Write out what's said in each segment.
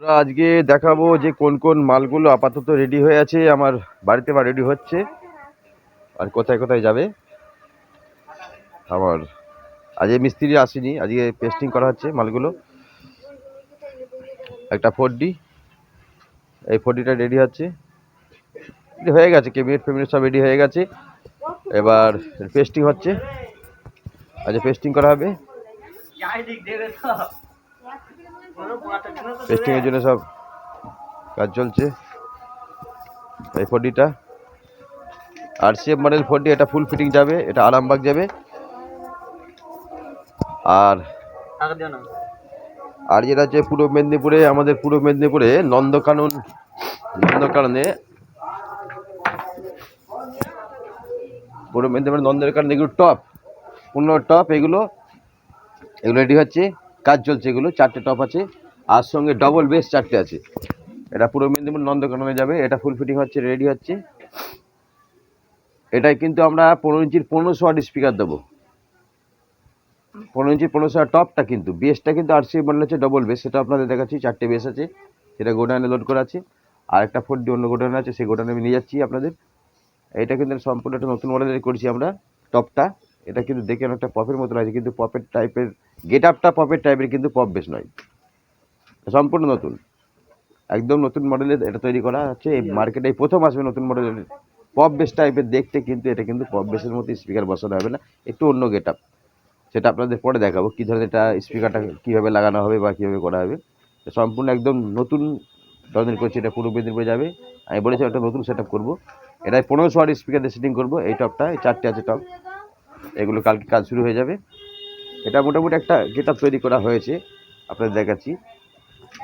আজকে দেখাবো যে কোন কোন মালগুলো আপাতত রেডি হয়ে আছে, আমার বাড়িতে বা রেডি হচ্ছে। আর কোথায় কোথায় যাবে? আমার, আজকে মিস্ত্রি আসেনি, আজকে পেস্টিং করা হচ্ছে মালগুলো। একটা ফোর ডি এই ফোর ডিটা রেডি হচ্ছে হয়ে গেছে কেবিনেট ফেবিনেট সব রেডি হয়ে গেছে। এবার পেস্টিং হচ্ছে। আজকে পেস্টিং করা হবে। পেস্টিং এর জন্য সব কাজ চলছে। এই ফোরডিটা R C F model four D এটা ফুল ফিটিং যাবে, এটা আরামবাগ যাবে। আর আর যেটা হচ্ছে পূর্ব মেদিনীপুরে, আমাদের পূর্ব মেদিনীপুরে নন্দকানন, নন্দকাননে পূর্ব মেদিনীপুরে নন্দকানন এগুলো টপ পনেরো টপ এগুলো এগুলো রেডি হচ্ছে। কাজ চলছে এগুলো, চারটে টপ আছে, আর সঙ্গে ডবল বেস চারটে আছে। এটা পুরো মেদিনীপুর নন্দকাননে যাবে, এটা ফুল ফিটিং হচ্ছে রেডি হচ্ছে। এটাই কিন্তু আমরা পনেরো ইঞ্চির পনেরোশো ওয়াট স্পিকার দেবো। পনেরো ইঞ্চির পনেরোশো ওয়াট টপটা কিন্তু বেসটা কিন্তু আর সি মডেল হচ্ছে ডবল বেস সেটা আপনাদের দেখাচ্ছি, চারটে বেস আছে, সেটা গোডাউনে লোড করা আছে। আর একটা ফোর ডি অন্য গোডাউনে আছে, সেই গোডাউনে আমি নিয়ে যাচ্ছি আপনাদের। এটা কিন্তু সম্পূর্ণ একটা নতুন মডেলের করেছি আমরা টপটা এটা কিন্তু দেখে অনেকটা পপের মতো আছে কিন্তু পপের টাইপের গেট আপটা পপের টাইপের কিন্তু পপ বেশ নয়। সম্পূর্ণ নতুন। একদম নতুন মডেলের এটা তৈরি করা হচ্ছে এই মার্কেটে এই প্রথম আসবে নতুন মডেলের পপ বেস টাইপের দেখতে কিন্তু এটা কিন্তু পপ বেসের মতো স্পিকার বসানো হবে না একটু অন্য গেট আপ সেটা আপনাদের পরে দেখাবো কী ধরনের এটা স্পিকারটা কীভাবে লাগানো হবে বা কীভাবে করা হবে। সম্পূর্ণ একদম নতুন ধরনের করছি এটা পূর্ব মেদিনীপুরে যাবে। আমি বলেছি একটা নতুন সেট আপ করব। এটা পনেরোশো ওয়াট স্পিকার দিয়ে সেটিং করব এই টপটা এই চারটে আছে টপ এগুলো কালকে কাজ শুরু হয়ে যাবে। এটা মোটামুটি একটা গেট তৈরি করা হয়েছে, আপনাদের দেখাচ্ছি।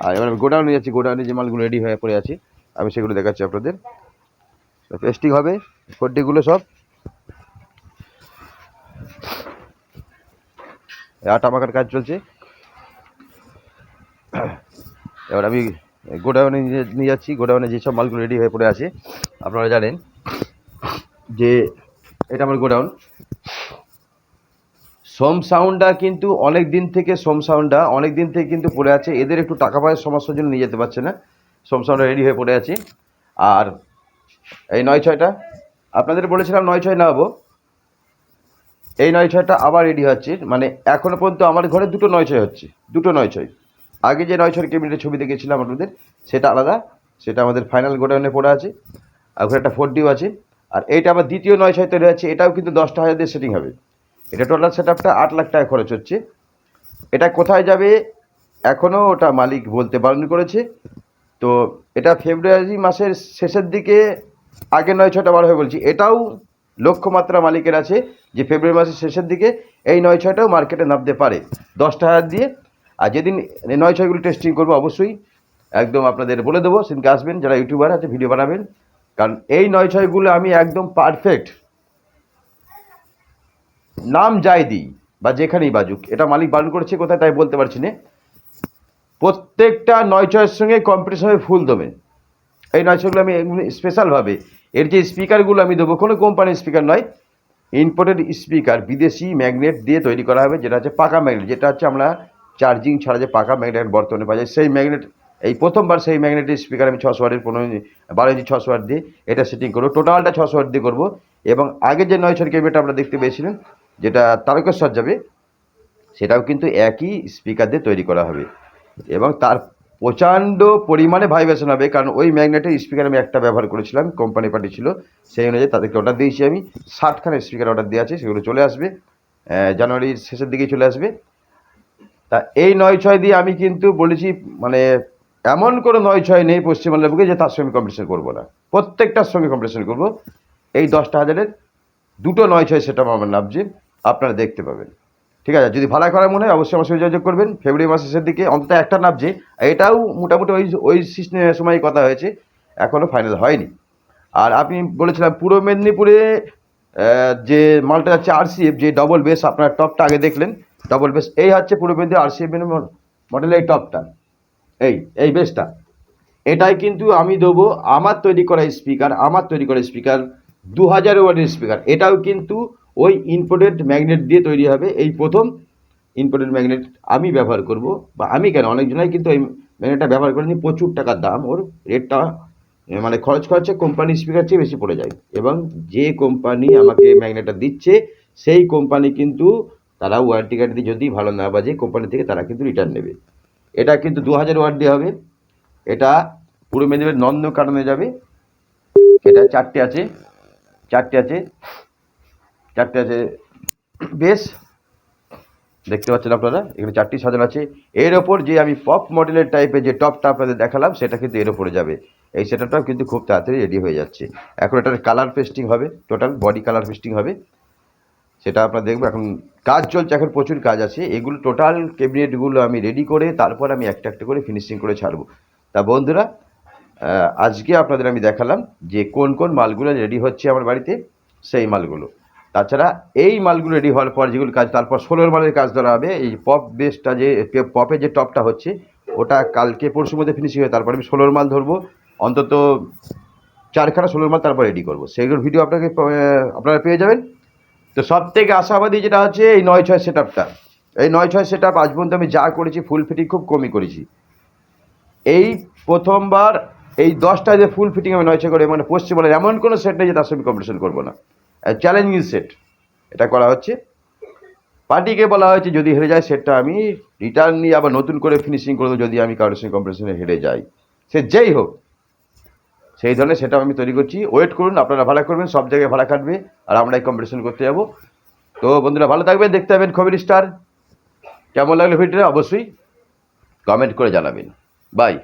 আর এবার আমি গোডাউনে যাচ্ছি, গোডাউনে যে মালগুলো রেডি হয়ে পড়ে আছে, আমি সেগুলো দেখাচ্ছি আপনাদের। পেস্টিং হবে ফোরটিগুলো সব। আটা মাখার কাজ চলছে। এবার আমি গোডাউনে নিয়ে যাচ্ছি গোডাউনে যেসব মালগুলো রেডি হয়ে পড়ে আছে, আপনারা জানেন যে এটা আমার গোডাউন। সোম সাউন্ডটা কিন্তু অনেক দিন থেকে, সোম সাউন্ডটা অনেক দিন থেকে কিন্তু পড়ে আছে। এদের একটু টাকা পয়সার সমস্যার জন্য নিয়ে যেতে পারছে না। সোম সাউন্ডটা রেডি হয়ে পড়ে আছে। আর এই নয় ছয়টা, আপনাদের বলেছিলাম নয় ছয় নেওয়াবো এই নয় ছয়টা আবার রেডি হচ্ছে। মানে এখনও পর্যন্ত আমার ঘরে দুটো নয় ছয় হচ্ছে। দুটো নয় ছয়। আগে যে নয় ছয় কেবিনেটের ছবি দেখেছিলাম আপনাদের, সেটা আলাদা। সেটা আমাদের ফাইনাল গোডাউনে পড়ে আছে। আর ওখানে একটা ফোর ডিও আছে। আর এইটা আবার দ্বিতীয় নয় ছয় তৈরি হচ্ছে। এটাও কিন্তু দশটা হাজার দিয়ে সেটিং হবে। এটা টোটাল সেট আপটা আট লাখ টাকা খরচ হচ্ছে। এটা কোথায় যাবে এখনও ওটা মালিক বলতে বারণ করেছে। তো এটা ফেব্রুয়ারি মাসের শেষের দিকে, আগে নয় ছয়টা বার হয়ে বলছি। এটাও লক্ষ্যমাত্রা মালিকের আছে যে ফেব্রুয়ারি মাসের শেষের দিকে এই নয় ছয়টাও মার্কেটে নামতে পারে। দশটা হাজার দিয়ে। আর যেদিন নয় ছয়গুলো টেস্টিং করব অবশ্যই একদম আপনাদের বলে দেবো। সেদিনকে আসবেন, যারা ইউটিউবার আছে ভিডিও বানাবেন। কারণ এই নয় ছয়গুলো আমি একদম পারফেক্ট নাম যাই দিই বা যেখানেই বাজুক, এটা মালিক বারণ করেছে কোথায় তাই বলতে পারছি না। প্রত্যেকটা নয় ছয়ের সঙ্গে কম্পিটিশন হবে ফুল দেবেন এই নয় ছয়গুলো আমি স্পেশালভাবে এর যে স্পিকারগুলো আমি দেবো, কোনো কোম্পানির স্পিকার নয়। ইম্পোর্টেড স্পিকার বিদেশি ম্যাগনেট দিয়ে তৈরি করা হবে, যেটা হচ্ছে পাকা ম্যাগনেট যেটা হচ্ছে আমরা চার্জিং ছাড়া যে পাকা ম্যাগনেট বর্তমানে পাওয়া যায়, সেই ম্যাগনেট এই প্রথমবার সেই ম্যাগনেটের স্পিকার আমি ছশো ওয়াটের পনেরো ইঞ্চি, বারো ইঞ্চি ছশো ওয়াট দিয়ে এটা সেটিং করব। টোটালটা ছশো ওয়াট দিয়ে করব। এবং আগে যে নয় ছয় কেবিনেট আমরা দেখতে পেয়েছিলেন যেটা তারকেশ্বর যাবে, সেটাও কিন্তু একই স্পিকার দিয়ে তৈরি করা হবে। এবং তার প্রচণ্ড পরিমাণে ভাইব্রেশন হবে, কারণ ওই ম্যাগনেটের স্পিকার আমি একটা ব্যবহার করেছিলাম কোম্পানি পার্টি ছিল, সেই অনুযায়ী তাদেরকে অর্ডার দিয়েছি আমি। ষাটখানা স্পিকার অর্ডার দেওয়া আছে, সেগুলো চলে আসবে জানুয়ারির শেষের দিকেই চলে আসবে। তা এই নয় ছয় দিয়ে আমি কিন্তু বলেছি মানে এমন কোনো নয় ছয় নেই পশ্চিমবাংলার বুকে যে তার সঙ্গে কম্পিটিশন করব না। প্রত্যেকটার সঙ্গে কম্পিটিশন করব। এই দশটা হাজারের দুটো নয় ছয় সেটা আমার নামছে। আপনারা দেখতে পাবেন। ঠিক আছে? যদি ভাড়া করার মনে হয়, অবশ্যই আমার সঙ্গে যোগাযোগ করবেন। ফেব্রুয়ারি মাসের দিকে, অন্তত একটা নামছে এটাও মোটামুটি ওই ওই সময় কথা হয়েছে। এখনও ফাইনাল হয়নি। আর আপনি বলেছিলাম, পূর্ব মেদিনীপুরে যে মালটা যাচ্ছে আরসিএফ যে ডবল বেস আপনার টপটা আগে দেখলেন। ডবল বেস এই হচ্ছে পূর্ব মেদিনীপুর আরসিএফ মডেলের এই টপটা। এই এই বেসটা এটাই কিন্তু আমি দেবো আমার তৈরি করা স্পিকার আমার তৈরি করা স্পিকার দু হাজার ওয়াটের স্পিকার এটাও কিন্তু ওই ইনপোর্টেড ম্যাগনেট দিয়ে তৈরি হবে। এই প্রথম ইনপোর্টেড ম্যাগনেট আমি ব্যবহার করব বা আমি কেন? অনেকজনাই কিন্তু এই ম্যাগনেটটা ব্যবহার করে নিই প্রচুর টাকার দাম। ওর রেটটা মানে খরচ খরচে কোম্পানি স্পিকার চেয়ে বেশি পড়ে যায়। এবং যে কোম্পানি আমাকে ম্যাগনেটটা দিচ্ছে, সেই কোম্পানি কিন্তু তারা ওয়ারেন্টি গ্যারেন্টি যদি ভালো না বাজে কোম্পানি থেকে তারা কিন্তু রিটার্ন নেবে। এটা কিন্তু দু হাজার ওয়াট দিয়ে হবে। এটা পুরো মেদিনীপুরের কারণে যাবে। এটা চারটে আছে। চারটে আছে। চারটে আছে। বেশ, দেখতে পাচ্ছেন আপনারা, এখানে চারটি সাজানো আছে। এর ওপর যে আমি পপ মডেলের টাইপের যে টপটা আপনাদের দেখালাম, সেটা কিন্তু এর ওপরে যাবে। এই সেটআপটাও কিন্তু খুব তাড়াতাড়ি রেডি হয়ে যাচ্ছে। এখন এটার কালার পেস্টিং হবে টোটাল বডি কালার পেস্টিং হবে। সেটা আপনারা দেখব। এখন কাজ চলছে, এখন প্রচুর কাজ আছে। এগুলো টোটাল ক্যাবিনেটগুলো আমি রেডি করে, তারপর আমি একটা একটা করে ফিনিশিং করে ছাড়বো। তা বন্ধুরা আজকে আপনাদের আমি দেখালাম যে কোন কোন মালগুলো রেডি হচ্ছে আমার বাড়িতে, সেই মালগুলো। তাছাড়া এই মালগুলো রেডি হওয়ার পর যেগুলো কাজ, তারপর ষোলোর মালের কাজ ধরা হবে। এই পপ বেসটা যে পপের যে টপটা হচ্ছে, ওটা কালকে পরশুর মধ্যে ফিনিশিং হয়ে তারপর আমি ষোলোর মাল ধরবো। অন্তত চারখানা ষোলোর মাল তারপর রেডি করব। সেইগুলোর ভিডিও আপনাকে আপনারা পেয়ে যাবেন। তো সব থেকে আশাবাদী যেটা হচ্ছে, এই নয় ছয় সেট আপটা এই নয় ছয় সেট আপ আজ পর্যন্ত আমি যা করেছি ফুল ফিটিং খুব কমই করেছি। এই প্রথমবার, এই দশটা যে ফুল ফিটিং আমি নয় ছয় করে মানে পশ্চিমবঙ্গের এমন কোনো সেট নেই যে তার সঙ্গে কম্পিটিশন করব না। চ্যালেঞ্জিং সেট এটা করা হচ্ছে। পার্টিকে বলা হয়েছে, যদি হেরে যায় সেটটা আমি রিটার্ন নিয়ে আবার নতুন করে ফিনিশিং করে দেবো যদি আমি কারোর সঙ্গে কম্পিটিশনে হেরে যাই। সে যেই হোক, সেই ধরনের সেটা আমি তৈরি করছি। ওয়েট করুন, আপনারা ভাড়া করবেন, সব জায়গায় ভাড়া কাটবে, আর আমরা এই কম্পিটিশন করতে যাব। তো বন্ধুরা, ভালো থাকবেন, দেখতে পাবেন খবর স্টার কেমন লাগল ভিডিওটা অবশ্যই কমেন্ট করে জানাবেন। বাই